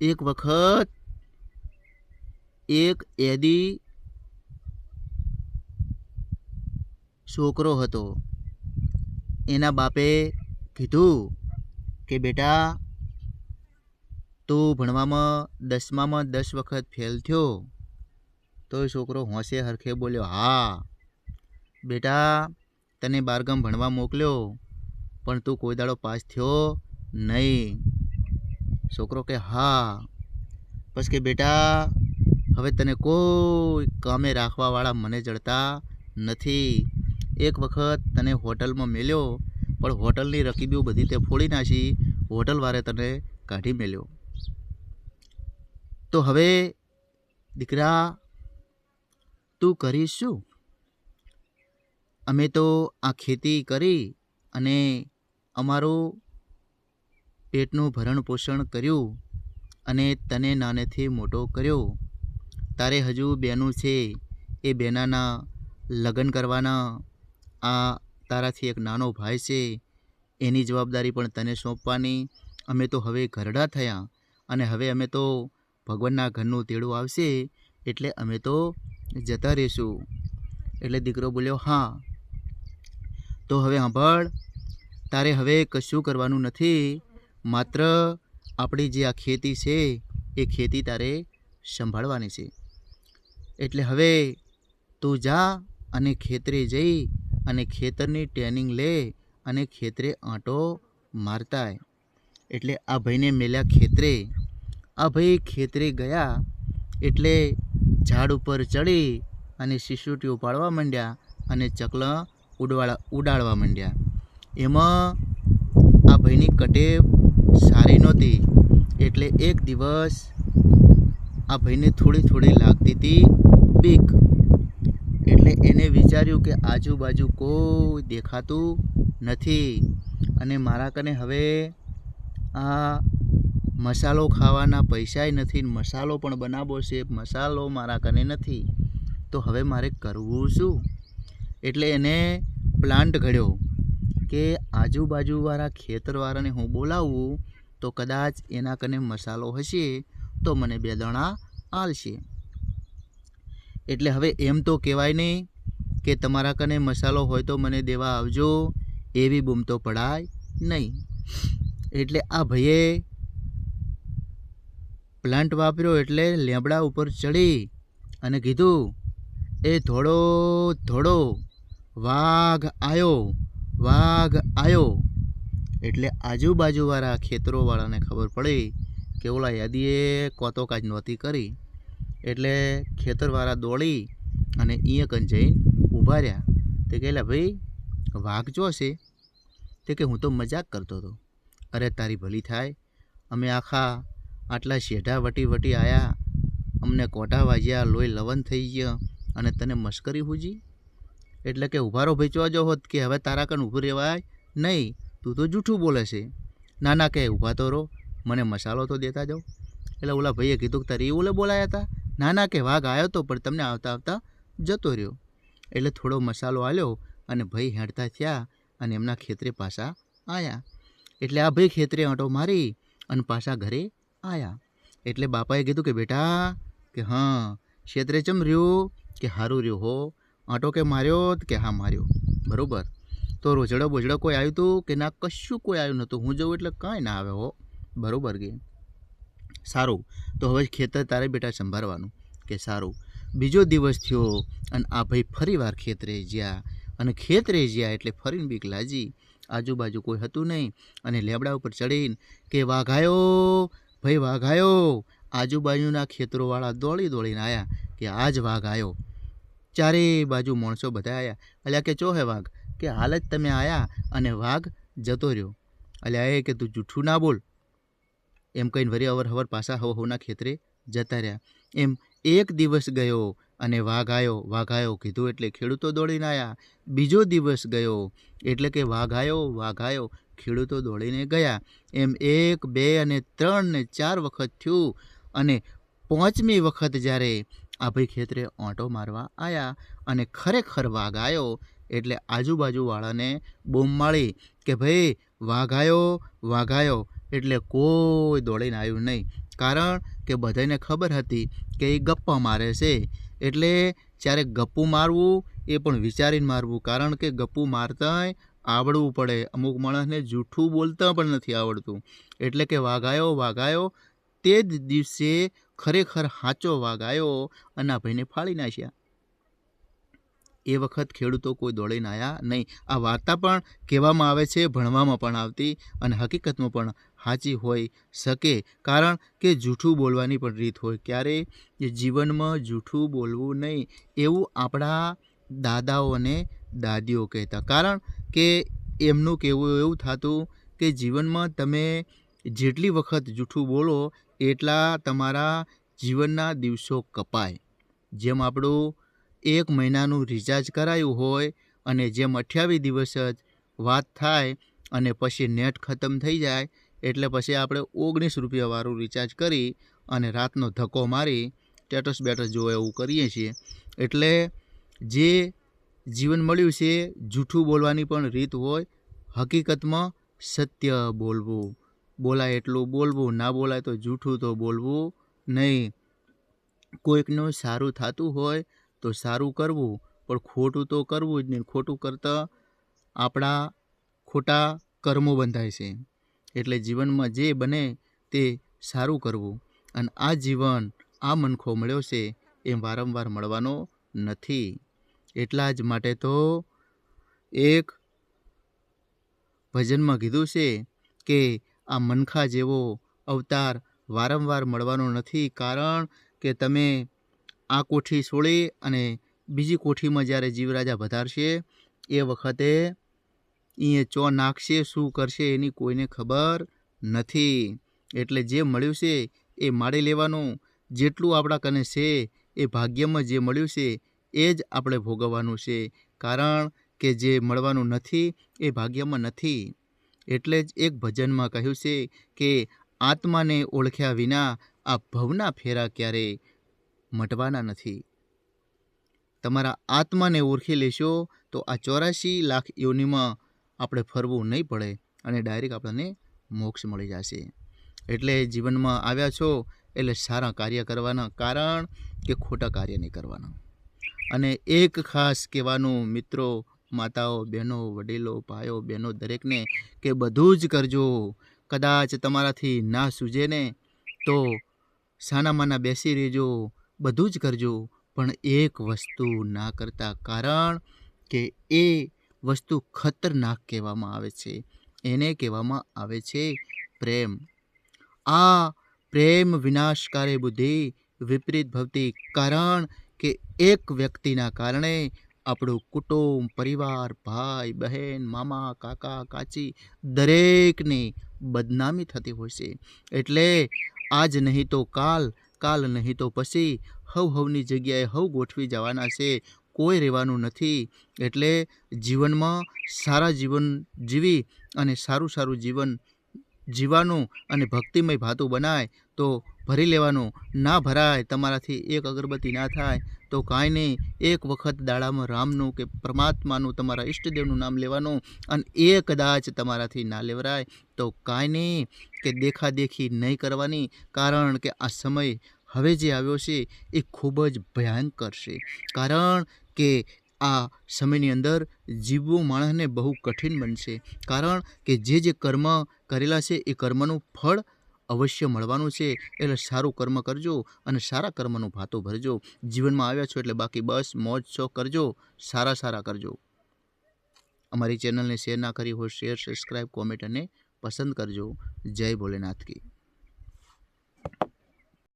એક વખત એક એદી છોકરો હતો. એના બાપે કીધું કે, બેટા, તું ભણવામાં દસમામાં દસ વખત ફેલ થયો. તો એ છોકરો હોંશે હરખે બોલ્યો, હા, બેટા, તને બારગામ ભણવા મોકલ્યો, પણ તું કોઈ દાડો પાસ થયો નહીં. છોકરો કે, હા. પછી કે, બેટા, હવે તને કોઈ કામે રાખવાવાળા મને જડતા નથી. એક વખત તને હોટલમાં મેલ્યો, પણ હોટલની રકીબીઓ બધી તે ફોડી નાખી હોટલવાળે તને કાઢી મેલ્યો. તો હવે, દીકરા, તું કરીશ શું? અમે તો આ ખેતી કરી અને અમારું પેટનું ભરણ પોષણ કર્યું અને તને નાનેથી મોટો કર્યો. તારે હજુ બેનું છે, એ બેનાના લગ્ન કરવાના. આ તારાથી એક નાનો ભાઈ છે, એની જવાબદારી પણ તને સોંપવાની. અમે તો હવે ઘરડા થયા અને હવે અમે તો ભગવાનના ઘરનું તેડું આવશે, એટલે અમે તો જતા રહીશું. એટલે દીકરો બોલ્યો, હા. તો હવે સાંભળ, તારે હવે કશું કરવાનું નથી. માત્ર આપણી જે આ ખેતી છે, એ ખેતી તારે સંભાળવાની છે. એટલે હવે તું જા અને ખેતરે જઈ અને ખેતરની ટ્રેનિંગ લે અને ખેતરે આંટો મારતાય. એટલે આ ભાઈને મેલ્યા ખેતરે. આ ભાઈ ખેતરે ગયા એટલે ઝાડ ઉપર ચડી અને શિશુટીઓ પાડવા માંડ્યા અને ચકલા ઉડવાળા ઉડાડવા માંડ્યા. એમાં આ ભાઈની કટેવ સારી નહોતી. એટલે એક દિવસ આ ભાઈને થોડી થોડી લાગતી હતી બીક. એટલે એને વિચાર્યું કે આજુબાજુ કોઈ દેખાતું નથી અને મારા કને હવે આ મસાલો ખાવાના પૈસાય નથી, મસાલો પણ બનાવો છે, મસાલો મારા કને નથી. તો હવે મારે કરવું શું? એટલે એને પ્લાન્ટ ઘડ્યો. કે આજુબાજુવાળા ખેતરવાળાને હું બોલાવું, તો કદાચ એના કને મસાલો હશે, તો મને બે દણા આલશે. એટલે હવે એમ તો કહેવાય નહીં કે તમારા કને મસાલો હોય તો મને દેવા આવજો, એવી બૂમ તો પડાય નહીં. એટલે આ ભાઈએ પ્લાન્ટ વાપર્યો એટલે લેબડા ઉપર ચડી અને કીધું, એ થોડો થોડો વાઘ આવ્યો વાઘ આવ્યો એટલે આજુબાજુવાળા ખેતરોવાળાને ખબર પડી કે ઓલા યાદીએ કોતો કાજ નહોતી કરી. એટલે ખેતરવાળા દોડી અને કન જઈને ઊભા રહ્યા. તે કહેલા, ભાઈ, વાઘ જો છે? તે કે હું તો મજાક કરતો હતો. અરે, તારી ભલી થાય. અમે આખા આટલા શેઢા વટી વટી આવ્યા અમને કોટા વાજ્યા, લોહી લવન થઈ ગયા અને તને મશ્કરી હુજી? એટલે કે ઉભારો ભેચવા જો હોત કે હવે તારા કન ઊભું રહેવાય નહીં, તું તો જૂઠું બોલે છે. ના ના, કે ઊભા તો રહો, મને મસાલો તો દેતા જાઓ. એટલે ઓલા ભાઈએ કીધું કે તારે ઓલે બોલાયા હતા ના ના, કે વાઘ આવ્યો તો, પણ તમને આવતા આવતા જતો રહ્યો. એટલે થોડો મસાલો આલ્યો અને ભાઈ હેંડતા થયા અને એમના ખેતરે પાછા આવ્યા એટલે આ ભાઈ ખેતરે આંટો મારી અને પાછા ઘરે આવ્યા એટલે બાપાએ કીધું કે બેટા, કે હા ક્ષેત્રે ચમ રહ્યો? કે સારું રહ્યો હો? આંટો કે માર્યો કે હા, માર્યો. બરાબર. તો રોજડો બોજડો કોઈ આવ્યું હતું કે ના, કશું કોઈ આવ્યું નહોતું? હું જઉં એટલે કાંઈ ના આવે હો. બરાબર કે? સારું. તો હવે ખેતર તારે બેટા સંભાળવાનું કે સારું. બીજો દિવસ થયો અને આ ભાઈ ફરીવાર ખેતરે જ્યાં અને ખેતરે જ્યાં એટલે ફરીને બીક લાજી આજુબાજુ કોઈ હતું નહીં અને લેબડા ઉપર ચડીને કે વાઘાયો, ભાઈ વાઘાયો. આજુબાજુના ખેતરોવાળા દોડી દોડીને આવ્યા કે આજ વાઘ આવ્યો ચારે બાજુ માણસો બધા આવ્યા અલ્યા કે, ચો હે વાઘ? કે હાલ જ તમે આવ્યા અને વાઘ જતો રહ્યો. અલ્યા એ કે, તું જૂઠું ના બોલ. એમ કહીને વરી અવર હવર પાછા હવ હવના ખેતરે જતા રહ્યા. એમ એક દિવસ ગયો અને વાઘ આવ્યો વાઘ આવ્યો કીધું એટલે ખેડૂતો દોડીને આવ્યા બીજો દિવસ ગયો એટલે કે વાઘ આવ્યો વાઘ આવ્યો ખેડૂતો દોડીને ગયા. એમ એક, બે અને ત્રણ ને ચાર વખત થયું અને પાંચમી વખત જ્યારે આ ખેતરે ઓંટો મારવા આવ્યા અને ખરેખર વાઘ આવ્યો એટલે આજુબાજુવાળાને બૂમ માળી કે ભાઈ, વાઘ આવ્યો વાઘ આવ્યો એટલે કોઈ દોડીને આવ્યું નહીં. કારણ કે બધાને ખબર હતી કે એ ગપ્પા મારે છે. એટલે જ્યારે ગપ્પું મારવું, એ પણ વિચારીને મારવું. કારણ કે ગપ્પું મારતાંય આવડવું પડે. અમુક માણસને જૂઠું બોલતા પણ નથી આવડતું. એટલે કે વાઘાયો વાઘાયો તે જ દિવસે ખરેખર હાચો વાઘ આવ્યો અને આ ભાઈને ફાળી નાખ્યા. એ વખત ખેડૂતો કોઈ દોડીને આવ્યા નહીં. આ વાર્તા પણ કહેવામાં આવે છે, ભણવામાં પણ આવતી અને હકીકતમાં પણ સાચી હોઈ શકે. કારણ કે જૂઠું બોલવાની પણ રીત હોય. ક્યારે? એ જીવનમાં જૂઠું બોલવું નહીં. એવું આપણા દાદાઓ અને દાદીઓ કહેતા. કારણ કે એમનું કહેવું એવું થતું કે જીવનમાં તમે જેટલી વખત જૂઠું બોલો એટલા તમારા જીવનના દિવસો કપાય. જેમ આપણું એક મહિનાનું રિચાર્જ કરાયું હોય અને જેમ અઠ્યાવીસ દિવસ જ વાત થાય અને પછી નેટ ખતમ થઈ જાય, એટલે પછી આપણે ઓગણીસ રૂપિયાવાળું રિચાર્જ કરી અને રાતનો ધક્કો મારી સ્ટેટસ બેટસ જોવે એવું કરીએ છીએ. એટલે જે જીવન મળ્યું છે, જૂઠું બોલવાની પણ રીત હોય, હકીકતમાં સત્ય બોલવું. બોલાય એટલું બોલવું, ના બોલાય તો જૂઠું તો બોલવું નહીં. કોઈકનું સારું થતું હોય તો સારું કરવું, પણ ખોટું તો કરવું જ નહીં. ખોટું કરતાં આપણા ખોટા કર્મો બંધાય છે. એટલે જીવનમાં જે બને તે સારું કરવું. અને આ જીવન, આ મનખો મળ્યો છે એ વારંવાર મળવાનો નથી. એટલા જ માટે તો એક ભજનમાં કીધું છે કે આ મનખા જેવો અવતાર વારંવાર મળવાનો નથી કારણ કે તમે આ કોઠી છોડી અને બીજી કોઠીમાં જ્યારે જીવરાજા વધારશે એ વખતે એ ચો નાખશે, શું કરશે એની કોઈને ખબર નથી. એટલે જે મળ્યું છે એ માળી લેવાનું, જેટલું આપણા કને છે એ ભાગ્યમાં જે મળ્યું છે એ જ આપણે ભોગવવાનું છે. કારણ કે જે મળવાનું નથી એ ભાગ્યમાં નથી. એટલે જ એક ભજનમાં કહ્યું છે કે, આત્માને ઓળખ્યા વિના આ ભવના ફેરા ક્યારેય મટવાના નથી. તમારા આત્માને ઓળખી લેશો તો આ ચોરાશી લાખ યોનિમાં આપણે ફરવું નહીં પડે અને ડાયરેક્ટ આપણને મોક્ષ મળી જશે. એટલે જીવનમાં આવ્યા છો એટલે સારા કાર્ય કરવાના કારણ કે ખોટા કાર્ય નહીં કરવાના. અને એક ખાસ કહેવાનું મિત્રો માતાઓ, બહેનો, વડીલો, ભાઈઓ, બહેનો દરેકને કે બધું જ કરજો. કદાચ તમારાથી ના સૂજે ને તો સાનામાના બેસી રહેજો, બધું જ કરજો. પણ એક વસ્તુ ના કરતા કારણ કે એ વસ્તુ ખતરનાક કહેવામાં આવે છે. એને કહેવામાં આવે છે પ્રેમ. આ પ્રેમ વિનાશકારી બુદ્ધિ વિપરીત ભવતી કારણ કે એક વ્યક્તિના કારણે આપણું કુટુંબ, પરિવાર, ભાઈ, બહેન, મામા, કાકા, કાચી દરેકની બદનામી થતી હોય છે. એટલે આજ નહીં તો કાલ કાલ નહીં તો પછી હવ હવની જગ્યાએ હવ ગોઠવી જવાના છે. કોઈ રહેવાનું નથી. એટલે જીવનમાં સારા જીવન જીવી અને સારું સારું જીવન જીવવાનું અને ભક્તિમય ભાતું બનાય, તો ભરી લેવાનું. ના ભરાય, તમારાથી એક અગરબત્તી ના થાય, તો કાંઈ નહીં. એક વખત દાડામાં રામનું કે પરમાત્માનું, તમારા ઈષ્ટદેવનું નામ લેવાનું અને એ કદાચ તમારાથી ના લેવરાય, તો કાંઈ નહીં કે દેખાદેખી નહીં કરવાની, કારણ કે આ સમય હવે જે આવ્યો છે, એ ખૂબ જ ભયંકર છે કારણ કે આ સમયની અંદર જીવવું માણસને બહુ કઠિન બનશે. કારણ કે જે જે કર્મ કરેલા છે, એ કર્મનું ફળ અવશ્ય મળવાનું છે. એટલે સારું કર્મ કરજો અને સારા કર્મનું ભાતો ભરજો. જીવનમાં આવ્યા છો એટલે બાકી બસ, મોજ શો કરજો. સારા સારા કરજો. અમારી ચેનલને શેર ના કરી હોય, શેર સબસ્ક્રાઈબ કોમેન્ટ અને પસંદ કરજો. જય ભોલેનાથ કી